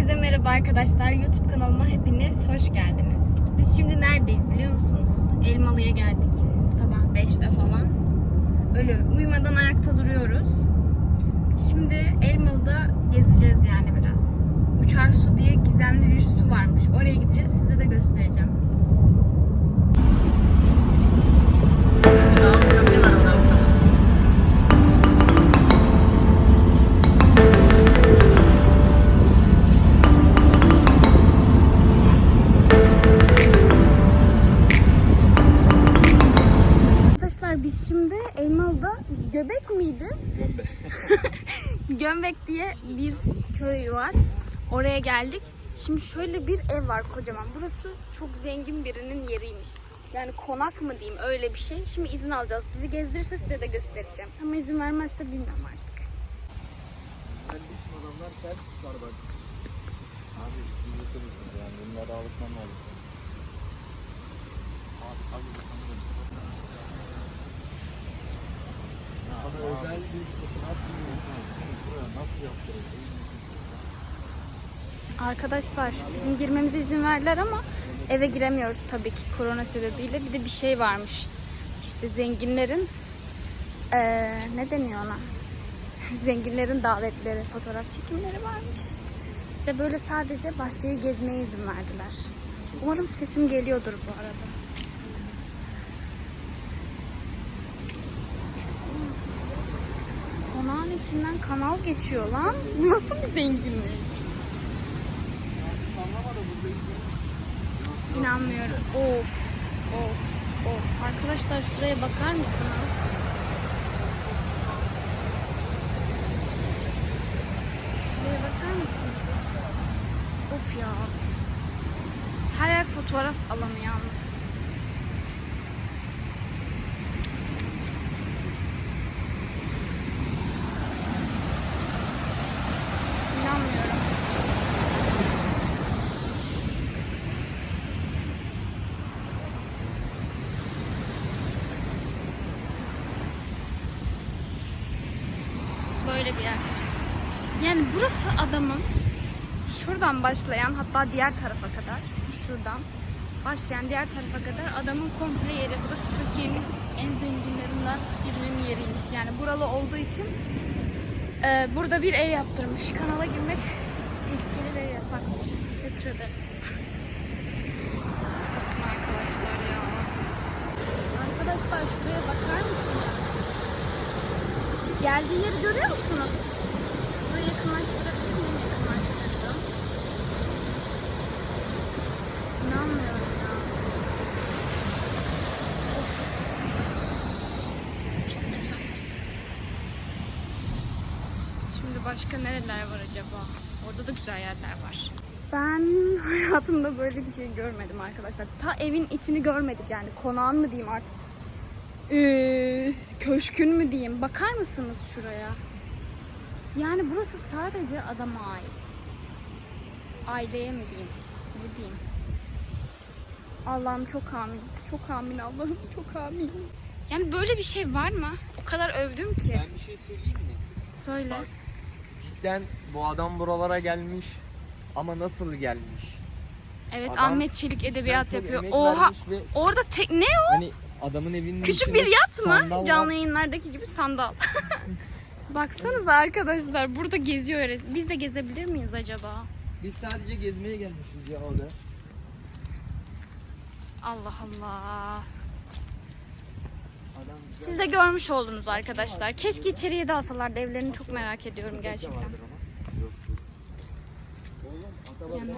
Herkese merhaba arkadaşlar. YouTube kanalıma hepiniz hoş geldiniz. Biz şimdi neredeyiz biliyor musunuz? Elmalı'ya geldik. Sabah 5'te falan. Öyle uyumadan ayakta duruyoruz. Şimdi Elmalı'da gezeceğiz yani biraz. Uçar su diye gizemli bir su varmış. Oraya gideceğiz. Size de göstereceğim. Arkadaşlar biz şimdi Elmalı'da Göbek miydi? Gömbe. Gömbek diye bir köy var. Oraya geldik. Şimdi şöyle bir ev var kocaman. Burası çok zengin birinin yeriymiş. Yani konak mı diyeyim öyle bir şey. Şimdi izin alacağız. Bizi gezdirirse size de göstereceğim. Ama izin vermezse bilmem artık. Ben düşüm adamlar ters tutar bak. Abi siz yıkılırsınız yani. Bunları alıkmam lazım. Abi abi Arkadaşlar bizim girmemize izin verdiler ama eve giremiyoruz tabii ki korona sebebiyle. Bir de bir şey varmış. İşte zenginlerin eee, ne deniyor ona? zenginlerin davetleri, fotoğraf çekimleri varmış. İşte böyle sadece bahçeyi gezmeye izin verdiler. Umarım sesim geliyordur bu arada. Konağın içinden kanal geçiyor lan. Bu nasıl bir zenginlik? İnanmıyorum. Of, of, of. Arkadaşlar şuraya bakar mısınız? Şuraya bakar mısınız? Of ya. Her yer fotoğraf alanı yalnız. İnanmıyorum. Böyle bir yer. Yani burası adamın şuradan başlayan hatta diğer tarafa kadar şuradan başlayan diğer tarafa kadar adamın komple yeri. Burası Türkiye'nin en zenginlerinden birinin yeriymiş. Yani buralı olduğu için e, burada bir ev yaptırmış. Kanala girmek tehlikeli ve yasakmış. Teşekkür ederiz. Bakın arkadaşlar ya. Arkadaşlar şuraya bakar mısınız? Geldiği yeri görüyor musunuz? Burayı yakınlaştırabilir miyim? Yakınlaştırdım. İnanmıyorum ya. Of. Çok güzel. Şimdi başka nereler var acaba? Orada da güzel yerler var. Ben hayatımda böyle bir şey görmedim arkadaşlar. Ta evin içini görmedik yani. Konağın mı diyeyim artık. Ee, köşkün mü diyeyim. Bakar mısınız şuraya? Yani burası sadece adama ait. Aileye mi diyeyim? Ne diyeyim? Allah'ım çok amin. Çok amin Allah'ım çok amin. Yani böyle bir şey var mı? O kadar övdüm ki. Ben bir şey söyleyeyim mi? Söyle. Bak. Cidden bu adam buralara gelmiş. Ama nasıl gelmiş? Evet Adam Ahmet Çelik edebiyat çok yapıyor. emek Oha. vermiş ve Orada tek ne o? Hani adamın evinin Küçük içinde bir yat sandal mı? var. Canlı yayınlardaki gibi sandal. Baksanıza arkadaşlar burada geziyor öyle. Biz de gezebilir miyiz acaba? Biz sadece gezmeye gelmişiz ya orada. Allah Allah. Siz de görmüş oldunuz arkadaşlar. Keşke içeriye de alsalardı evlerini çok merak ediyorum gerçekten. Yani-.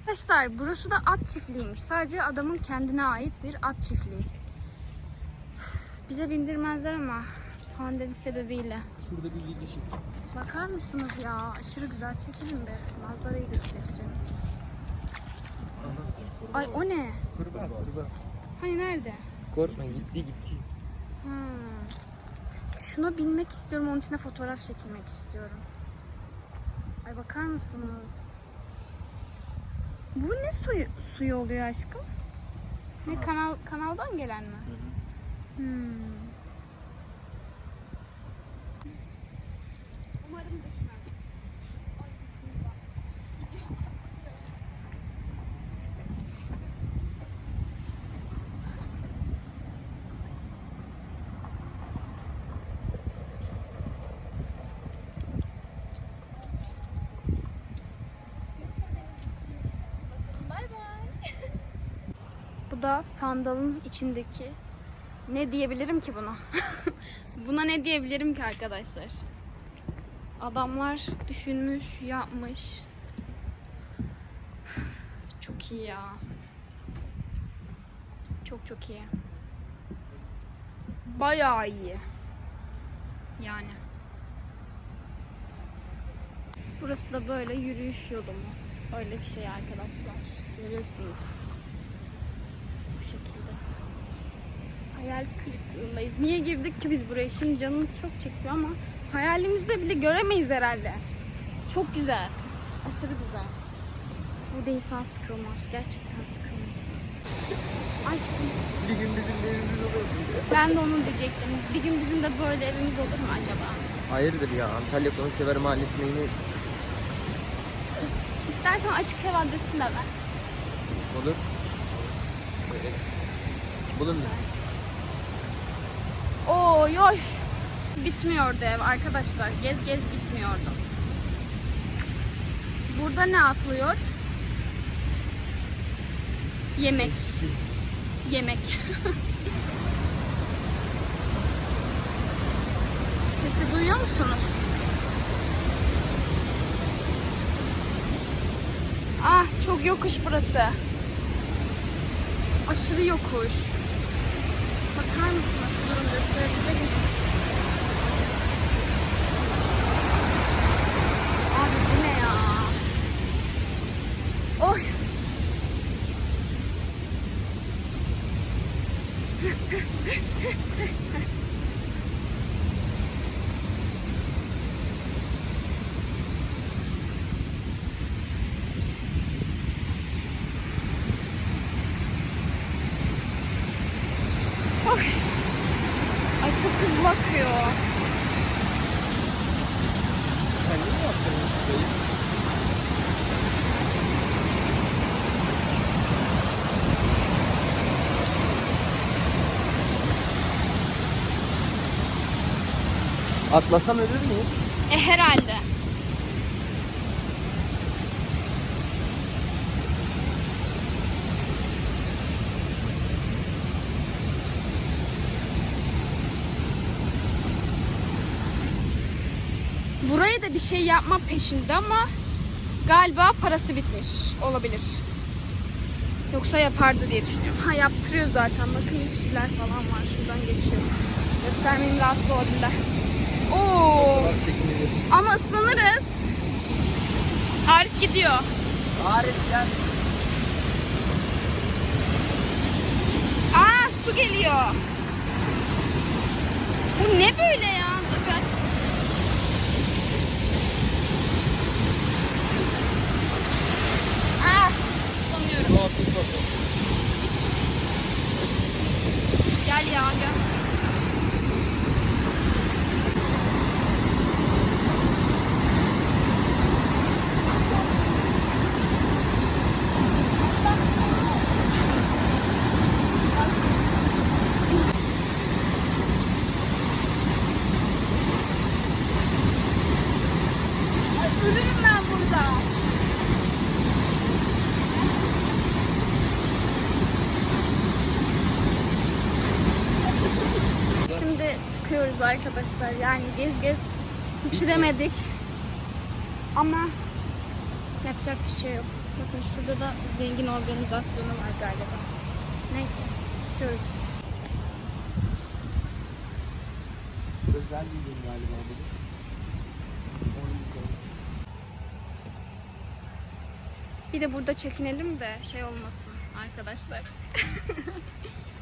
Arkadaşlar burası da at çiftliğiymiş. Sadece adamın kendine ait bir at çiftliği. Bize bindirmezler ama pandemi sebebiyle. Şurada bir video çek. Bakar mısınız ya? Aşırı güzel. Çekilin be. Manzarayı göstereceğim. Ay o ne? Kurban kurban. Hani nerede? Korkma gitti gitti. Hmm. Şuna binmek istiyorum. Onun içine fotoğraf çekilmek istiyorum. Ay bakar mısınız? Bu ne suyu, suyu oluyor aşkım? Ne kanal kanaldan gelen mi? Hmm. Da sandalın içindeki ne diyebilirim ki buna? buna ne diyebilirim ki arkadaşlar? Adamlar düşünmüş, yapmış. Çok iyi ya. Çok çok iyi. Bayağı iyi. Yani. Burası da böyle yürüyüş yolu mu? Öyle bir şey arkadaşlar. Görüyorsunuz. Bu şekilde. Hayal kırıklığındayız. Niye girdik ki biz buraya? Şimdi canımız çok çekiyor ama hayalimizde bile göremeyiz herhalde. Çok güzel. Aşırı güzel. Burada insan sıkılmaz. Gerçekten sıkılmaz. Aşkım Bir gün bizim de evimiz olur mu? ben de onu diyecektim. Bir gün bizim de böyle evimiz olur mu acaba? Hayırdır ya Antalya Konuksever Mahallesi'ne yine İstersen açık ev adresini de ver. olur. Bulun bizi. Oy oy. Bitmiyordu ev arkadaşlar. Gez gez bitmiyordu. Burada ne yapılıyor? Yemek. Yemek. Sesi duyuyor musunuz? Ah çok yokuş burası. Aşırı yokuş. Bakar mısınız? durum gösterebilecek misiniz? Atlasam ölür müyüm? E herhalde. Buraya da bir şey yapma peşinde ama galiba parası bitmiş olabilir. Yoksa yapardı diye düşünüyorum. Ha yaptırıyor zaten. Bakın işçiler falan var. Şuradan geçiyor. Göstermeyeyim rahatsız olabilirler. Oo. Ama ıslanırız. Arif gidiyor. Arif gel. Aa su geliyor. Bu ne böyle ya? Yaptın bakalım? Gel ya gel. Ay, Ölürüm ben burada. Şimdi çıkıyoruz arkadaşlar. Yani gez gez bitiremedik. Ama yapacak bir şey yok. Bakın şurada da zengin organizasyonu var galiba. Neyse çıkıyoruz. Özel bir gün galiba izleyelim. Bir de burada çekinelim de şey olmasın arkadaşlar.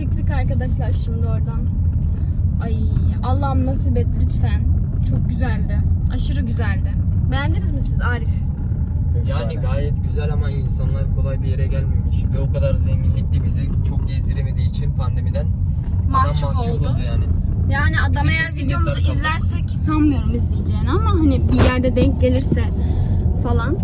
Çıktık arkadaşlar şimdi oradan. Ay Allah'ım nasip et lütfen. Çok güzeldi. Aşırı güzeldi. Beğendiniz mi siz Arif? Yani gayet güzel ama insanlar kolay bir yere gelmemiş ve o kadar zenginlikli bizi çok gezdiremediği için pandemiden Mahcup, adam mahcup oldu. oldu yani. Yani adam Bizi eğer videomuzu kaldı. izlersek sanmıyorum izleyeceğini ama hani bir yerde denk gelirse falan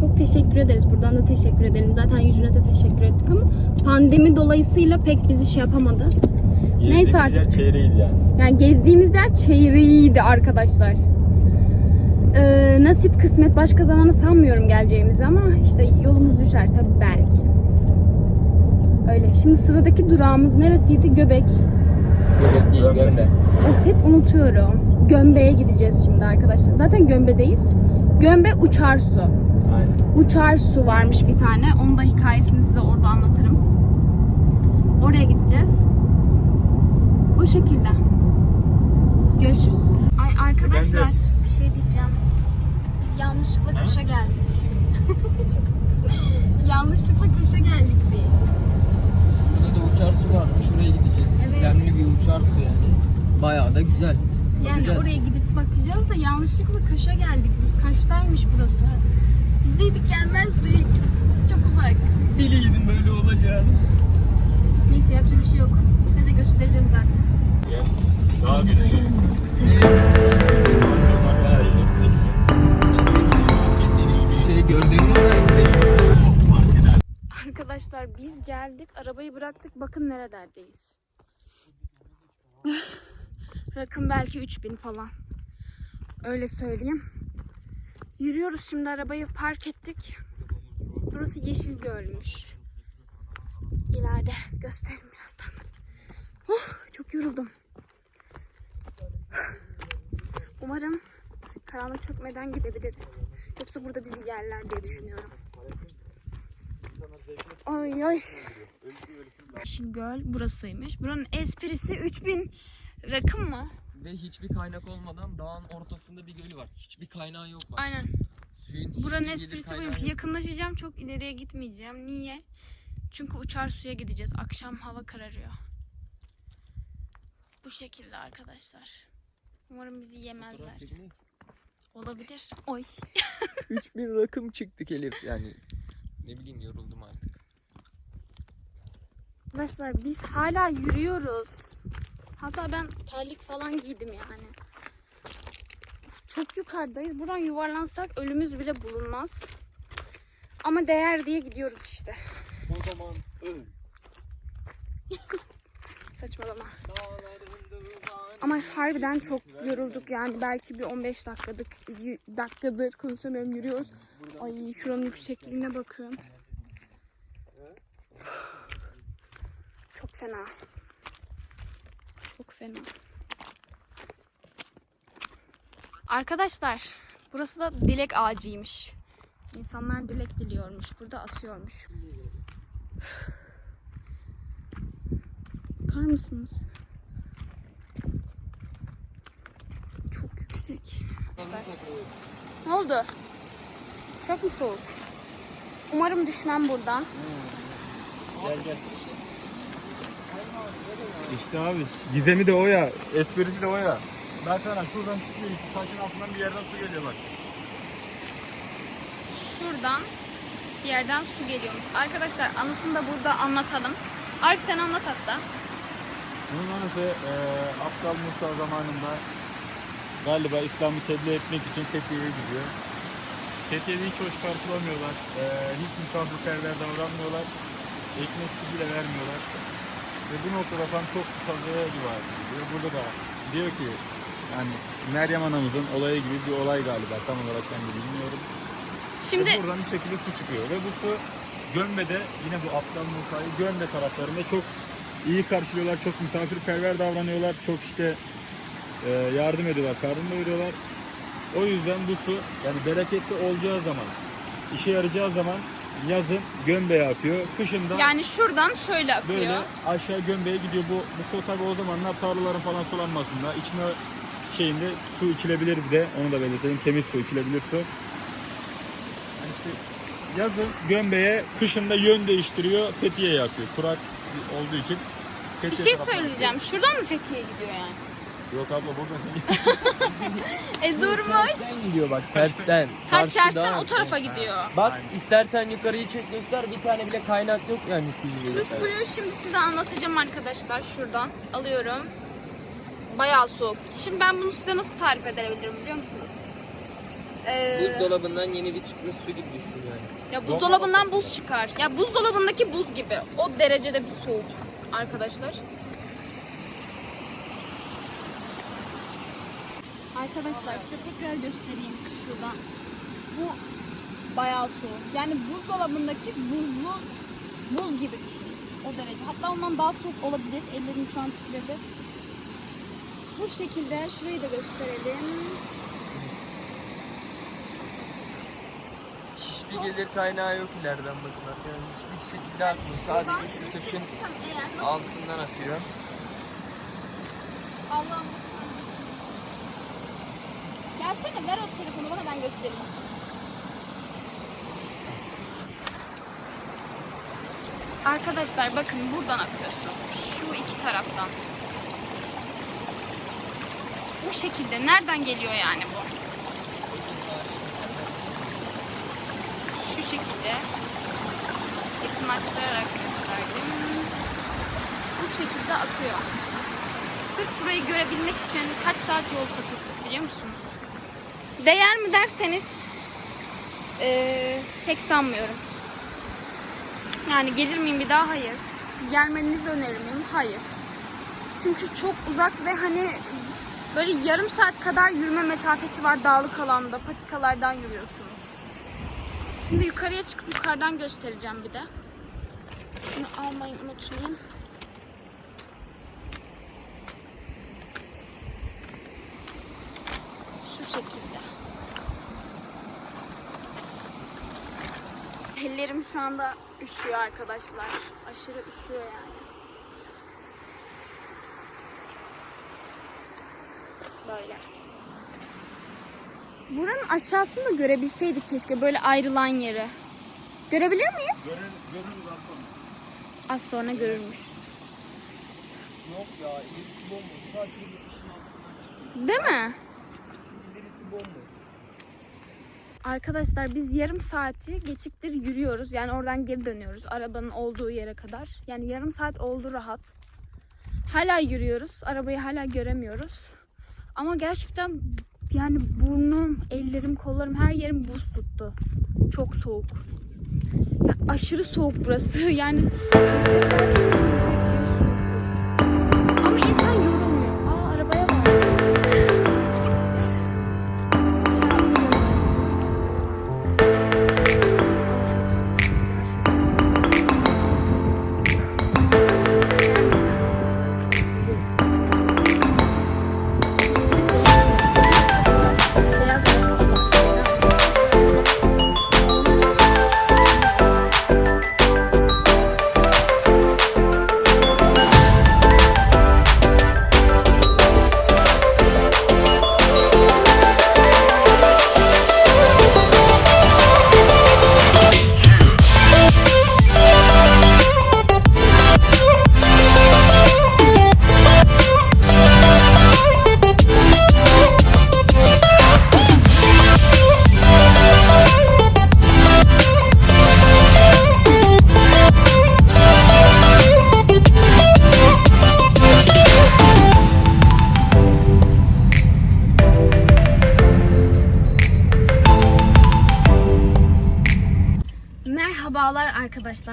çok teşekkür ederiz. Buradan da teşekkür edelim. Zaten yüzüne de teşekkür ettik ama pandemi dolayısıyla pek bizi şey yapamadı. Neyse artık. Yer çeyreğiydi yani. Yani gezdiğimiz yer çeyreğiydi arkadaşlar. Ee, nasip kısmet başka zamana sanmıyorum geleceğimizi ama işte yolumuz düşerse belki. Öyle. Şimdi sıradaki durağımız neresiydi? Göbek. Göbek değil gömbe. Of hep unutuyorum. Gömbe'ye gideceğiz şimdi arkadaşlar. Zaten Gömbe'deyiz. Gömbe uçar su. Aynen. Uçar su varmış bir tane. Onun da hikayesini size orada anlatırım. Oraya gideceğiz. O şekilde. Görüşürüz. Ay arkadaşlar Ben de- bir şey diyeceğim. Biz yanlışlıkla Kaş'a geldik. yanlışlıkla Kaş'a geldik biz. Burada da uçar su varmış. Oraya gideceğiz. Evet. Bir uçar su yani. Bayağı da güzel. Yani Bakacağız. oraya gidip bakacağız da yanlışlıkla Kaş'a geldik biz. Kaş'taymış burası. Bizeydik gelmezdik. Çok uzak. Biliydim böyle olacağını. Neyse yapacak bir şey yok. Size de göstereceğiz zaten. Gel. Daha güzel. Şey gördüğünüz Mercedes. Arkadaşlar biz geldik. Arabayı bıraktık. Bakın nerelerdeyiz. Rakım belki 3000 falan. Öyle söyleyeyim. Yürüyoruz şimdi arabayı park ettik. Burası yeşil gölmüş. İleride gösteririm birazdan. Oh, çok yoruldum. Umarım karanlık çökmeden gidebiliriz. Yoksa burada bizi yerler diye düşünüyorum. Ay ay. Yeşil Göl burasıymış. Buranın esprisi 3000 rakım mı? Ve hiçbir kaynak olmadan dağın ortasında bir göl var. Hiçbir kaynağı yok bak. Aynen. Suyun Buranın esprisi buymuş. Yakınlaşacağım çok ileriye gitmeyeceğim. Niye? Çünkü uçar suya gideceğiz. Akşam hava kararıyor. Bu şekilde arkadaşlar. Umarım bizi yemezler. Olabilir. Oy. 3000 rakım çıktık Elif yani. Ne bileyim yoruldum artık. Arkadaşlar biz hala yürüyoruz. Hatta ben terlik falan giydim yani. Çok yukarıdayız. Buradan yuvarlansak ölümüz bile bulunmaz. Ama değer diye gidiyoruz işte. O zaman öl. Saçmalama. Ama harbiden çok yorulduk yani belki bir 15 dakikadık dakikadır konuşamıyorum yürüyoruz. Ay şuranın yüksekliğine bakın. Çok fena. Fena. Arkadaşlar burası da dilek ağacıymış. İnsanlar dilek diliyormuş. Burada asıyormuş. Bakar mısınız? Çok yüksek. Ne oldu? Çok mu soğuk? Umarım düşmem buradan. Gel gel. İşte abi gizemi de o ya. Esprisi de o ya. Ben sana şuradan çıkıyor. Şu taşın altından bir yerden su geliyor bak. Şuradan bir yerden su geliyormuş. Arkadaşlar anısını da burada anlatalım. Arif sen anlat hatta. Bunun anısı eee Aptal Musa zamanında galiba İslam'ı tebliğ etmek için Fethiye'ye gidiyor. Fethiye'de hiç hoş karşılamıyorlar. Eee hiç misafirperver davranmıyorlar. Ekmek bile vermiyorlar. Ve bu noktada tam çok susadığı rivayet ediliyor. Burada da diyor ki yani Meryem anamızın olayı gibi bir olay galiba. Tam olarak ben de bilmiyorum. Şimdi Ve buradan bir şekilde su çıkıyor. Ve bu su Gömbe'de yine bu Aptal Musa'yı Gömbe taraflarında çok iyi karşılıyorlar. Çok misafirperver davranıyorlar. Çok işte e, yardım ediyorlar, yardım veriyorlar. O yüzden bu su yani bereketli olacağı zaman, işe yarayacağı zaman yazın Gömbe'ye akıyor. Kışında yani şuradan şöyle akıyor. böyle aşağı Gömbe'ye gidiyor. Bu, bu su tabi o zamanlar tarlaların falan sulanmasında içme şeyinde su içilebilir bir de onu da belirtelim. Temiz su içilebilir su. Yani işte yazın Gömbe'ye, kışında yön değiştiriyor, Fethiye'ye akıyor. Kurak olduğu için. Bir Fethiye şey tarafına söyleyeceğim. Şuradan mı Fethiye gidiyor yani? Yok abla buradan. E durmuş. Tersten gidiyor bak tersten. Ha tersten o tarafa gidiyor. Bak istersen yukarıyı çek göster bir tane bile kaynak yok yani Silivri'de. Şu suyu şimdi size anlatacağım arkadaşlar. Şuradan alıyorum. Bayağı soğuk. Şimdi ben bunu size nasıl tarif edebilirim biliyor musunuz? Ee, Buzdolabından yeni bir çıkmış su gibi düşün yani. ya buzdolabından buz çıkar. Ya buzdolabındaki buz gibi. O derecede bir soğuk arkadaşlar. Arkadaşlar size tekrar göstereyim şuradan. Bu bayağı soğuk. Yani buzdolabındaki buzlu buz gibi düşünün. O derece. Hatta ondan daha soğuk olabilir. Ellerim şu an titredi. Bu şekilde şurayı da gösterelim. Hiçbir gelir kaynağı yok ileriden bakın. Yani hiçbir şekilde akmıyor. Sadece şu nasıl altından akıyor. Allah'ım. Gelsene ver o telefonu bana ben göstereyim. Arkadaşlar bakın buradan akıyorsun. Şu iki taraftan. Bu şekilde. Nereden geliyor yani bu? Şu şekilde. Yakınlaştırarak gösterdim. Bu şekilde akıyor. Sırf burayı görebilmek için kaç saat yol kat ettik biliyor musunuz? Değer mi derseniz eee, pek sanmıyorum. Yani gelir miyim bir daha? Hayır. Gelmenizi önerir miyim? Hayır. Çünkü çok uzak ve hani böyle yarım saat kadar yürüme mesafesi var dağlık alanda. Patikalardan yürüyorsunuz. Şimdi yukarıya çıkıp yukarıdan göstereceğim bir de. Şunu almayı unutmayın. Şu şekilde. Ellerim şu anda üşüyor arkadaşlar. Aşırı üşüyor yani. Böyle. Buranın aşağısını da görebilseydik keşke böyle ayrılan yeri. Görebilir miyiz? Görür, görürüz aslında. Az sonra görürmüş. Yok ya ilerisi bomboş. Sadece bir işin altından çıkıyor. Değil mi? İlerisi bomboş. Arkadaşlar biz yarım saati geçiktir yürüyoruz. Yani oradan geri dönüyoruz arabanın olduğu yere kadar. Yani yarım saat oldu rahat. Hala yürüyoruz. Arabayı hala göremiyoruz. Ama gerçekten yani burnum, ellerim, kollarım her yerim buz tuttu. Çok soğuk. Ya aşırı soğuk burası. Yani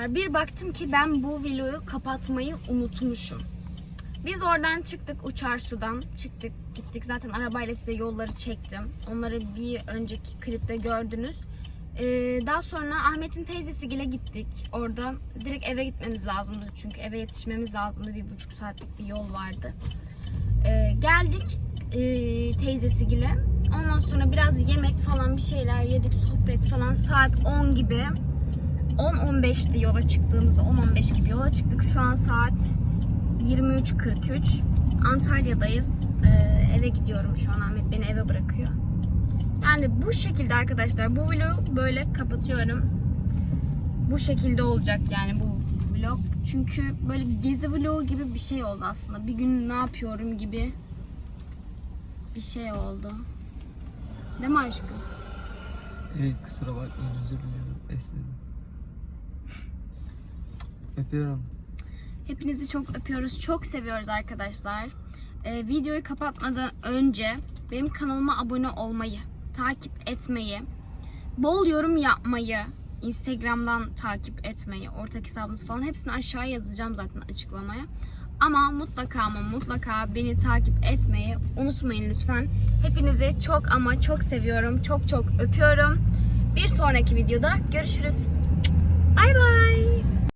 arkadaşlar. Bir baktım ki ben bu vlogu kapatmayı unutmuşum. Biz oradan çıktık uçar sudan çıktık gittik zaten arabayla size yolları çektim. Onları bir önceki klipte gördünüz. Ee, daha sonra Ahmet'in teyzesi gile gittik. Orada direkt eve gitmemiz lazımdı çünkü eve yetişmemiz lazımdı. Bir buçuk saatlik bir yol vardı. Ee, geldik e, teyzesi gile. Ondan sonra biraz yemek falan bir şeyler yedik sohbet falan saat 10 gibi 10-15'ti yola çıktığımızda 10-15 gibi yola çıktık. Şu an saat 23.43. Antalya'dayız. Ee, eve gidiyorum şu an. Ahmet beni eve bırakıyor. Yani bu şekilde arkadaşlar. Bu vlogu böyle kapatıyorum. Bu şekilde olacak yani bu vlog. Çünkü böyle gezi vlogu gibi bir şey oldu aslında. Bir gün ne yapıyorum gibi bir şey oldu. Değil mi aşkım? Evet kusura bakmayın özür diliyorum. Esnedim. Öpüyorum. Hepinizi çok öpüyoruz. Çok seviyoruz arkadaşlar. Ee, videoyu kapatmadan önce benim kanalıma abone olmayı, takip etmeyi, bol yorum yapmayı, Instagram'dan takip etmeyi, ortak hesabımız falan hepsini aşağıya yazacağım zaten açıklamaya. Ama mutlaka ama mutlaka beni takip etmeyi unutmayın lütfen. Hepinizi çok ama çok seviyorum. Çok çok öpüyorum. Bir sonraki videoda görüşürüz. Bay bay.